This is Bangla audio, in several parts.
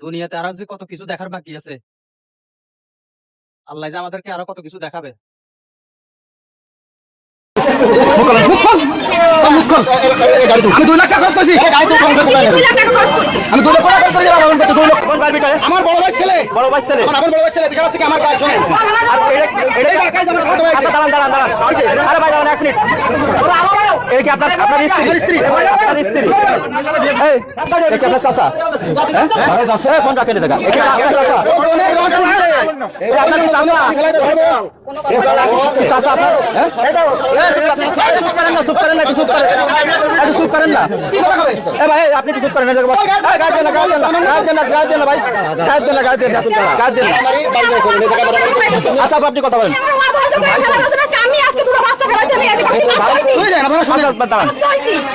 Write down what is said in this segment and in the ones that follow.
দুনিয়াতে আরও যে কত কিছু দেখার বাকি আছে। আল্লাহ যে আমাদেরকে আরও কত কিছু দেখাবে। আমি দুই লাখ টাকা খরচ করছি আমি দুই লাখ টাকা খরচ করে যাব আমার বড় ভাই ছেলে বড় ভাই ছেলে আমার বড় ভাই ছেলে দেখা যাচ্ছে কি আমার গায়ে শোনে আর। আচ্ছা, দাঁড়ান, দাঁড়ান, দাঁড়ান। আরে ভাই, দাঁড়ান, এক মিনিট। এটা কি আপনার আপনার স্ত্রী স্ত্রী। আপনার স্ত্রী এই, এটা আপনার চাচা হ্যাঁ? এই, ফোন রাখেন এটা। এটা আপনার চাচা? এটা আপনার চাচা? চাচা আপনার? হ্যাঁ? চুপ করেন না, চুপ করেন না, চুপ করেন। একটু চুপ করেন না। কি কথা হবে? এ ভাই, আপনি একটু চুপ করেন। গায়ে দেন না, গায়ে দেন না, গায়ে দেন না, গায়ে দেন না, ভাই। গায়ে দেন না, গায়ে দেন না, গায়ে দেন না। আচ্ছা, আপনি কথা বলেন। আচ্ছা।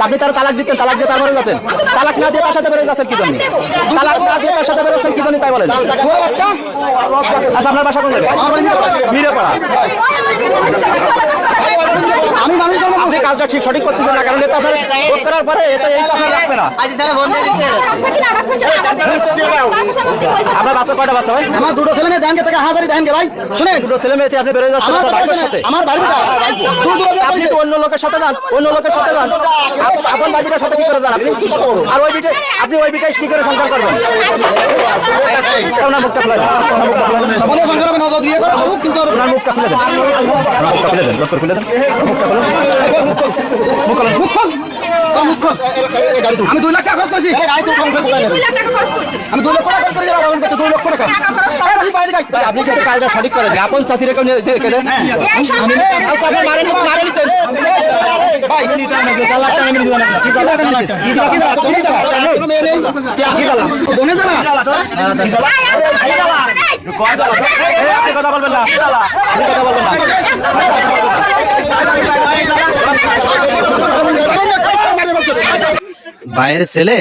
আপনি তার তালাক দিতেন তালাক দিয়ে তারপরে যাতেন তালাক না দিয়ে তার সাথে বেরোয় যাচ্ছেন কি জন্য তালাক না দিয়ে তার সাথে বেরোচ্ছেন কি জন্য তাই বলেন আচ্ছা আপনার বাসা কোন জায়গায় আমার বাড়ি মিরাপাড়া। মিরেপাড়া আমি মানুষ জন্ম আপনি কাজটা ঠিক সঠিক করতেছেন না কারণ এটা আপনার ভোট করার পরে এটা এই কথা রাখবে না। আপনার বাসা কয়টা বাসা ভাই? আমার দুটো ছেলে মেয়ে ধানকে থেকে হাজারি ভাই। শুনেন। দুটো ছেলে মেয়ে আপনি বেরোয় যাচ্ছেন আমার আপনার বাড়িটা। দূর দূর আপনি তো অন্য লোকের সাথে যান অন্য লোকের সাথে যান। আপ- আপন বাড়িটার সাথে কি করে যান আপনি? আর ওই বিটে আপনি ওই বিটাই কি করে সংসার করবেন? মুখটা খুলে দেন। মুখটা খুলে দেন। মুখটা খুলে দেন। মুখটা খুলে দেন। আমি দুই লাখ টাকা খরচ করছি দুই লাখ টাকা খরচ করছি। আমি দুই লাখ টাকা খরচ করে যাব আমার কাছে দুই লক্ষ টাকা আপনি কিন্তু কাজটা সঠিক আপন এই সব- আচ্ছা আপনি মারেন মারে নিতেন ভাই, কি জ্বালা? কি জ্বালা? কি জ্বালা? দোনে জ্বালা? কোনো মেয়ে নেই? কি জ্বালা? দোনে জ্বালা? আপনি কথা বলবেন না আপনি কথা বলবেন না ভাইয়ের ছেলে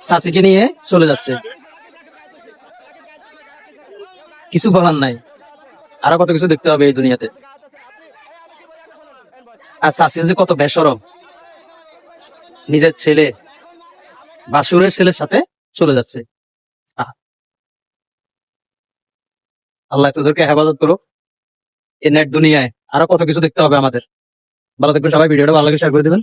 সাসিকে নিয়ে চলে যাচ্ছে। কিছু বলার নাই। আরও কত কিছু দেখতে হবে এই দুনিয়াতে। আর সাসিও যে কত বেসরম। নিজের ছেলে, বাসুরের ছেলের সাথে চলে যাচ্ছে। আল্লাহ তোদেরকে হেফাজত করো এই নেট দুনিয়ায় আরও কত কিছু দেখতে হবে আমাদের। ভালো থাকবেন সবাই, ভিডিওটা ভালো লাগে শেয়ার করে দিবেন।